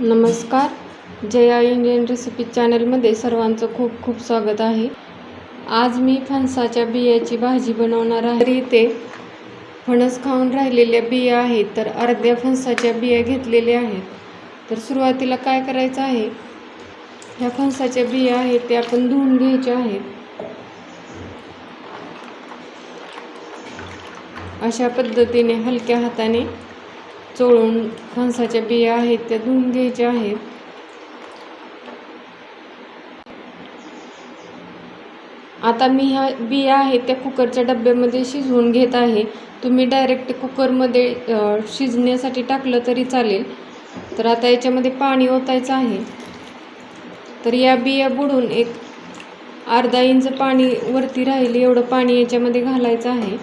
नमस्कार. Jaya Indian recipe चॅनलमध्ये सर्वांचं खूप खूप स्वागत आहे. आज मी फणसाच्या बियाची भाजी बनवणार आहे. तर इथे फणस खाऊन राहिलेल्या बिया आहेत तर अर्ध्या फणसाच्या बिया घेतलेल्या आहेत. तर सुरुवातीला काय करायचं आहे? ह्या फणसाच्या बिया आहेत त्या आपण धुवून घ्यायच्या आहेत. अशा पद्धतीने हलक्या हाताने चोळून फणसाच्या बिया आहेत त्या धुवून घ्यायच्या आहेत. आता मी ह्या बिया आहेत त्या कुकरच्या डब्यामध्ये शिजवून घेत आहे. तुम्ही डायरेक्ट कुकरमध्ये शिजण्यासाठी टाकलं तरी चालेल. तर आता याच्यामध्ये पाणी ओतायचं आहे. तर या बिया बुडून एक अर्धा इंच पाणी वरती राहील एवढं पाणी याच्यामध्ये घालायचं आहे.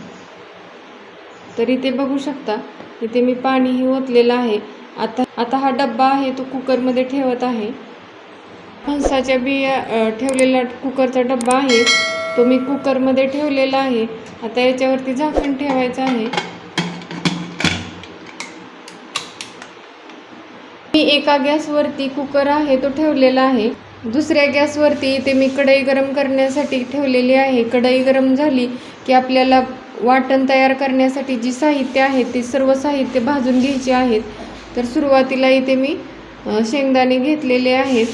तरी ते बघू शकता. इथे मी पाणीही ओतलेलं आहे. आता आता हा डब्बा आहे तो कुकरमध्ये ठेवत आहे. फणसाच्या बिया ठेवलेला कुकरचा डब्बा आहे. तो मी कुकरमध्ये ठेवलेला आहे. आता याच्यावरती झाकण ठेवायचं आहे. मी एका गॅसवरती कुकर आहे तो ठेवलेला आहे. दुसऱ्या गॅसवरती इथे मी कढई गरम करण्यासाठी ठेवलेली आहे. कढई गरम झाली की आपल्याला वाटण तयार करण्यासाठी जी साहित्य आहे ते सर्व साहित्य भाजून घ्यायचे आहेत. तर सुरुवातीला इथे मी शेंगदाणे घेतलेले आहेत.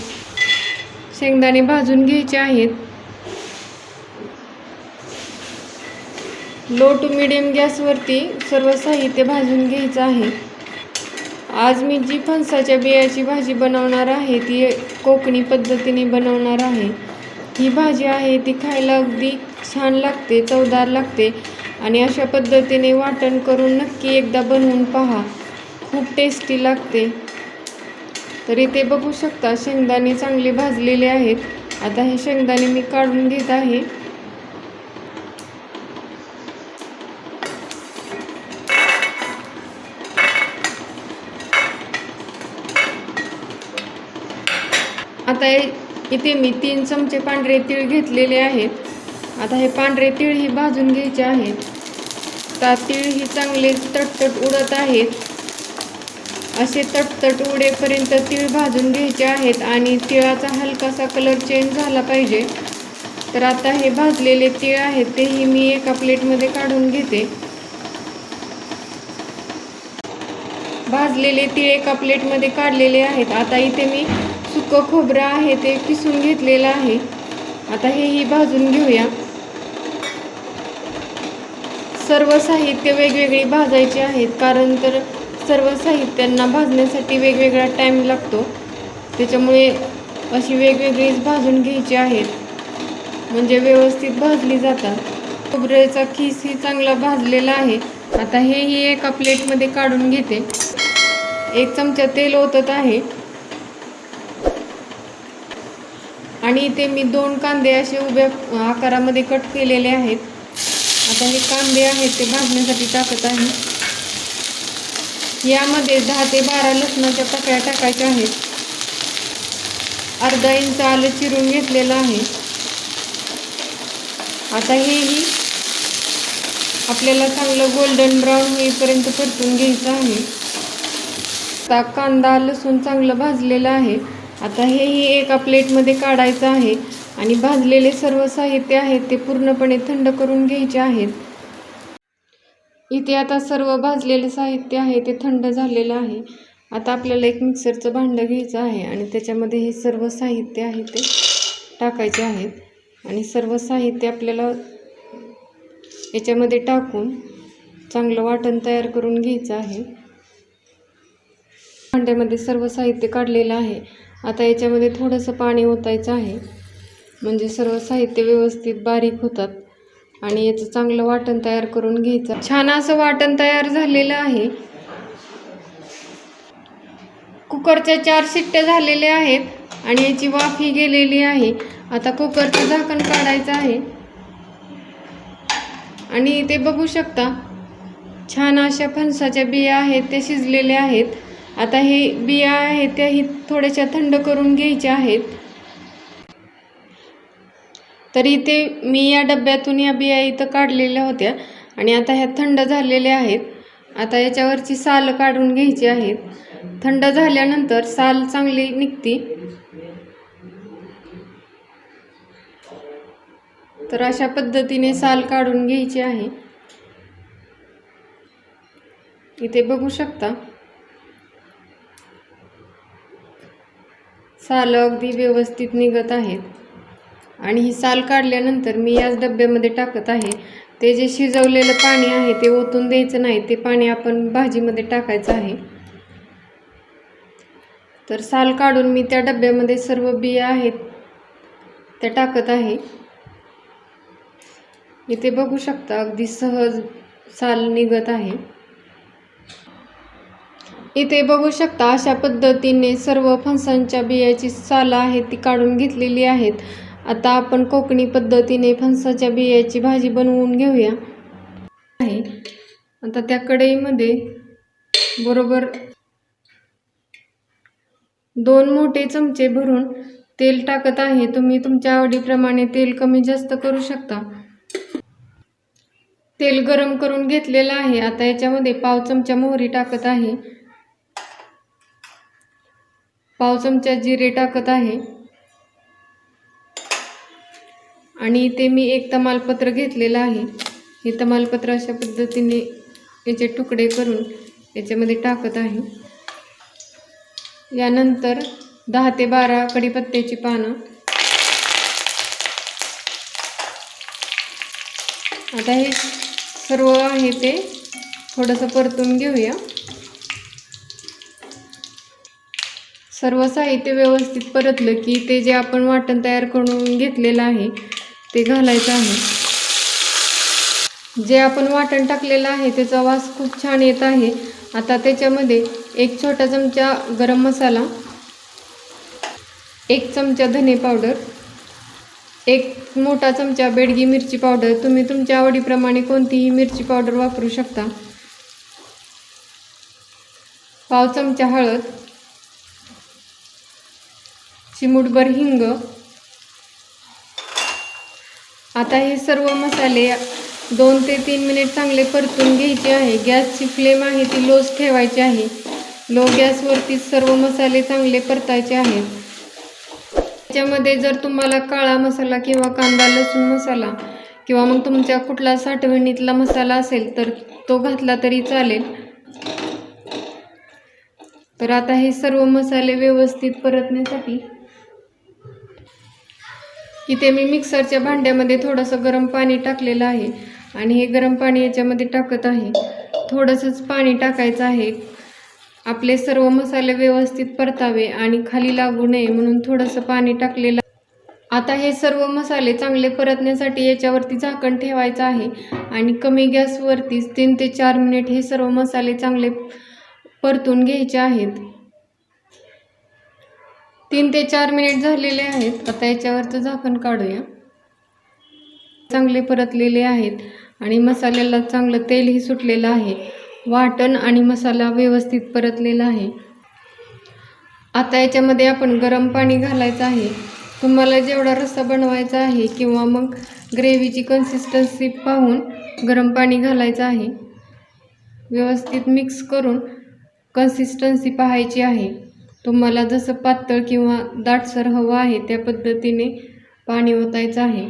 शेंगदाणे भाजून घ्यायचे आहेत. लो टू मिडियम गॅसवरती सर्व साहित्य भाजून घ्यायचं आहे. आज मी जी फणसाच्या बियाची भाजी बनवणार आहे ती कोकणी पद्धतीने बनवणार आहे. ही भाजी आहे ती खायला अगदी छान लागते चवदार लागते. आणि अशा पद्धतीने वाटण करून नक्की एकदा बनवून पहा. खूप टेस्टी लागते. तर इथे बघू शकता शेंगदाणे चांगले भाजलेले आहेत. आता हे शेंगदाणे मी काढून घेत आहे. आता हे- इथे मी तीन चमचे पांढरे तीळ घेतलेले आहेत. आता हे पांढरे तीळ ही भाजून घ्यायचे आहेत आता तीळ ही चांगले तटतट उडत आहेत. असे तटतट उडेपर्यंत तीळ भाजून घ्यायचे आहेत आणि तिळाचा हलकासा कलर चेंज झाला पाहिजे. तर आता हे भाजलेले तीळ आहेत तेही मी एका प्लेटमध्ये काढून घेते. भाजलेले तीळ एका प्लेटमध्ये काढलेले आहेत. आता इथे मी सुकं खोबरं आहे ते किसून घेतलेलं आहे. आता हेही भाजून घेऊया. सर्व साहित्य वेगवेगळी भाजायची आहेत. कारण तर सर्व साहित्यांना भाजण्यासाठी वेगवेगळा टाईम लागतो. त्याच्यामुळे अशी वेगवेगळीच भाजून घ्यायची आहेत. म्हणजे व्यवस्थित भाजली जातात. खोबऱ्याचा खीसही चांगला भाजलेला आहे. आता हेही एका प्लेटमध्ये काढून घेते. एक चमचा तेल ओतत आहे. आणि इथे मी दोन कांदे असे उभ्या आकारामध्ये कट केलेले आहेत. आता हे कांदे आहेत ते भाजण्यासाठी टाकत आहे. यामध्ये दहा ते बारा लसणाच्या पकड्या टाकायच्या आहेत. अर्धा इंच आलं चिरून घेतलेलं आहे. आता हेही आपल्याला चांगलं गोल्डन ब्राऊन होईपर्यंत परतून घ्यायचं आहे. आता कांदा लसूण चांगलं भाजलेलं आहे. आता हेही एका प्लेटमध्ये काढायचं आहे. आणि भाजलेले सर्व साहित्य आहेत ते पूर्णपणे थंड करून घ्यायचे आहेत. इथे आता सर्व भाजलेले साहित्य आहे ते थंड झालेलं आहे. आता आपल्याला एक मिक्सरचं भांडं घ्यायचं आहे आणि त्याच्यामध्ये हे सर्व साहित्य आहे ते टाकायचे आहेत. आणि सर्व साहित्य आपल्याला याच्यामध्ये टाकून चांगलं वाटण तयार करून घ्यायचं आहे. भांड्यामध्ये सर्व साहित्य काढलेलं आहे. आता याच्यामध्ये थोडंसं पाणी ओतायचं आहे. म्हणजे सर्व साहित्य व्यवस्थित बारीक होतात आणि याचं चांगलं वाटण तयार करून घ्यायचं. छान असं वाटण तयार झालेलं आहे. कुकरच्या चार शिट्ट्या झालेल्या आहेत आणि याची वाफी गेलेली आहे. आता कुकरचं झाकण काढायचं आहे. आणि ते बघू शकता छान अशा फणसाच्या बिया आहेत त्या शिजलेल्या आहेत. आता हे बिया आहेत त्याही थोड्याशा थंड करून घ्यायच्या आहेत. तर इथे मी या डब्यातून या बिया इथं काढलेल्या होत्या आणि आता ह्या थंड झालेल्या आहेत. आता याच्यावरची साल काढून घ्यायची आहेत. थंड झाल्यानंतर साल चांगली निघती. तर अशा पद्धतीने साल काढून घ्यायची आहे. इथे बघू शकता. साल अगदी व्यवस्थित निघत आहेत. आणि ही साल काढल्यानंतर मी याच डब्यामध्ये टाकत आहे. ते जे शिजवलेलं पाणी आहे ते ओतून द्यायचं नाही ते पाणी आपण भाजीमध्ये टाकायचं आहे. तर साल काढून मी त्या डब्यामध्ये सर्व बिया आहेत त्या टाकत आहे. इथे बघू शकता अगदी सहज साल निघत आहे. इथे बघू शकता अशा पद्धतीने सर्व फणसांच्या बियाची साल आहे ती काढून घेतलेली आहेत. आता आपण कोकणी पद्धतीने फणसाच्या बियाची भाजी बनवून घेऊया. आहे. आता त्या कढईमध्ये बरोबर दोन मोठे चमचे भरून तेल टाकत आहे. तुम्ही तुमच्या आवडीप्रमाणे तेल कमी जास्त करू शकता. तेल गरम करून घेतलेलं आहे. आता याच्यामध्ये पाव चमचा मोहरी टाकत आहे. पाव चमचा जिरे टाकत आहे. आणि ते मी एक तमालपत्र घेतलेलं आहे. हे तमालपत्र अशा पद्धतीने याचे तुकडे करून याच्यामध्ये टाकत आहे. यानंतर दहा ते बारा कडीपत्त्याची पानं. आता हे सर्व आहे ते थोडंसं परतून घेऊया. सर्व साहित्य व्यवस्थित परतलं की ते जे आपण वाटण तयार करून घेतलेलं आहे ते घालायचं आहे. जे आपण वाटण टाकलेलं आहे त्याचा वास खूप छान येत आहे. आता त्याच्यामध्ये एक छोटा चमचा गरम मसाला एक चमचा धने पावडर एक मोठा चमचा बेडगी मिरची पावडर. तुम्ही तुमच्या आवडीप्रमाणे कोणतीही मिरची पावडर वापरू शकता. पाव चमचा हळद चिमूटभर हिंग आता हे सर्व मसाले दोन ते तीन मिनिट चांगले परतून घ्यायचे आहे. गॅसची फ्लेम आहे ती लोच ठेवायची आहे. लो गॅसवरती सर्व मसाले चांगले परतायचे आहेत. त्याच्यामध्ये जर तुम्हाला काळा मसाला किंवा कांदा लसूण मसाला किंवा मग तुमच्या कुठला साठवणीतला मसाला असेल तर तो घातला तरी चालेल. तर आता हे सर्व मसाले व्यवस्थित परतण्यासाठी इथे मी मिक्सरच्या भांड्यामध्ये थोडंसं गरम पाणी टाकलेलं आहे. आणि हे गरम पाणी याच्यामध्ये टाकत आहे. थोडंसंच पाणी टाकायचं आहे. आपले सर्व मसाले व्यवस्थित परतावे आणि खाली लागू नये म्हणून थोडंसं पाणी टाकलेलं आता हे सर्व मसाले चांगले परतण्यासाठी याच्यावरती झाकण ठेवायचं आहे. आणि कमी गॅसवरतीच तीन ते चार मिनिट हे सर्व मसाले चांगले परतून घ्यायचे आहेत. तीन ते चार मिनिट झालेले आहेत. आता याच्यावरचं झाकण काढूया. चांगले परतलेले आहेत आणि मसाल्याला चांगलं तेलही सुटलेलं आहे. वाटण आणि मसाला व्यवस्थित परतलेला आहे. आता याच्यामध्ये आपण गरम पाणी घालायचं आहे. तुम्हाला जेवढा रस्सा बनवायचा आहे किंवा मग ग्रेव्हीची कन्सिस्टन्सी पाहून गरम पाणी घालायचं आहे. व्यवस्थित मिक्स करून कन्सिस्टन्सी पाहायची आहे. तुम्हाला जसं पातळ किंवा दाटसर हवं आहे त्या पद्धतीने पाणी ओतायचं आहे.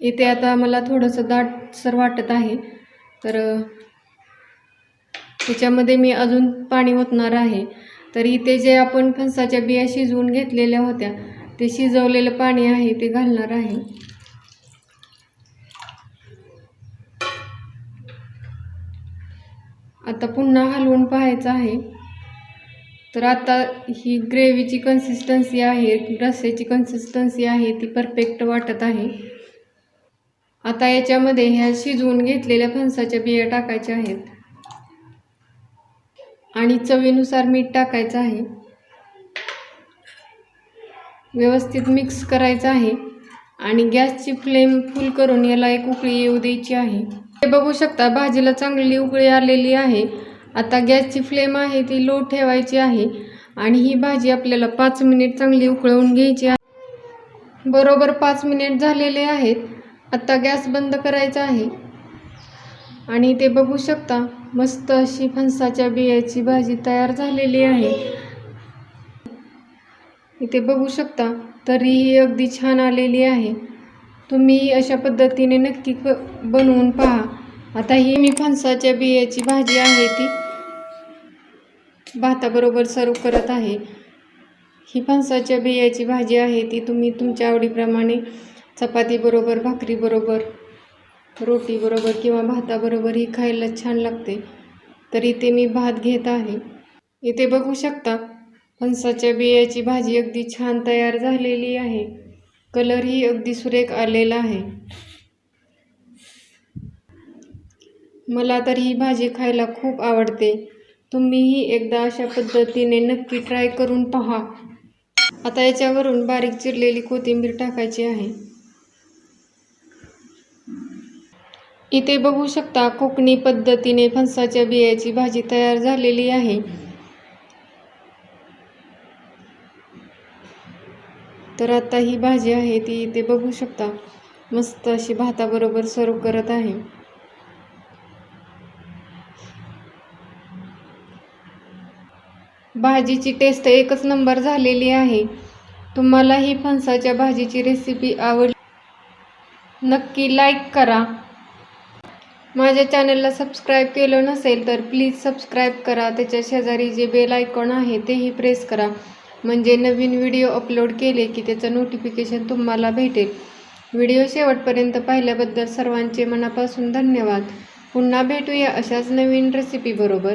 इथे आता मला थोडंसं दाटसर वाटत आहे. तर त्याच्यामध्ये मी अजून पाणी ओतणार आहे. तर इथे जे आपण फणसाच्या बिया शिजवून घेतलेल्या होत्या ते शिजवलेलं पाणी आहे ते घालणार आहे. आता पुन्हा हलवून पाहायचं आहे. तर आता ही ग्रेव्हीची कन्सिस्टन्सी आहे रस्स्याची कन्सिस्टन्सी आहे ती परफेक्ट वाटत आहे. आता याच्यामध्ये ह्या शिजवून घेतलेल्या फणसाच्या बिया टाकायच्या आहेत. आणि चवीनुसार मीठ टाकायचं आहे. व्यवस्थित मिक्स करायचं आहे. आणि गॅसची फ्लेम फुल करून याला एक उकळी येऊ द्यायची आहे. हे बघू शकता भाजीला चांगली उकळी आलेली आहे. आता गॅसची फ्लेम आहे ती लो ठेवायची आहे आणि ही भाजी आपल्याला पाच मिनिट चांगली उकळवून घ्यायची आहे. बरोबर पाच मिनिट झालेले आहेत. आता गॅस बंद करायचा आहे. आणि ते बघू शकता मस्त अशी फणसाच्या बियाची भाजी तयार झालेली आहे. इथे बघू शकता तरीही अगदी छान आलेली आहे. तुम्ही अशा पद्धतीने नक्की क बनवून पहा. आता ही मी फणसाच्या बियाची भाजी आहे ती. भाताबरोबर सर्व करत आहे. ही फणसाच्या बियाची भाजी आहे. ती तुम्ही तुमच्या आवडीप्रमाणे चपातीबरोबर भाकरीबरोबर रोटीबरोबर किंवा भाताबरोबर ही खायला छान लागते. तर इथे मी भात घेत आहे. इथे बघू शकता फणसाच्या बियाची भाजी अगदी छान तयार झालेली आहे. कलरही अगदी सुरेख आलेला आहे. मला तर ही भाजी खायला खूप आवडते. तुम्हीही एकदा अशा पद्धतीने नक्की ट्राय करून पहा. आता याच्यावरून बारीक चिरलेली कोथिंबीर टाकायची आहे. इथे बघू शकता कोकणी पद्धतीने फणसाच्या बियाची भाजी तयार झालेली आहे. तर आता ही भाजी आहे ती इथे बघू शकता. मस्त अशी भाताबरोबर सर्व करत आहे. भाजीची टेस्ट एकच नंबर झालेली आहे. तुम्हाला ही फणसाच्या भाजीची रेसिपी आवडली नक्की लाईक करा. माझ्या चॅनलला सबस्क्राईब केलं नसेल तर प्लीज सबस्क्राईब करा. त्याच्या शेजारी जे बेल आयकॉन आहे तेही प्रेस करा. म्हणजे नवीन व्हिडिओ अपलोड केले की त्याचं नोटिफिकेशन तुम्हाला भेटेल. व्हिडिओ शेवटपर्यंत पाहिल्याबद्दल सर्वांचे मनापासून धन्यवाद. पुन्हा भेटूया अशाच नवीन रेसिपीबरोबर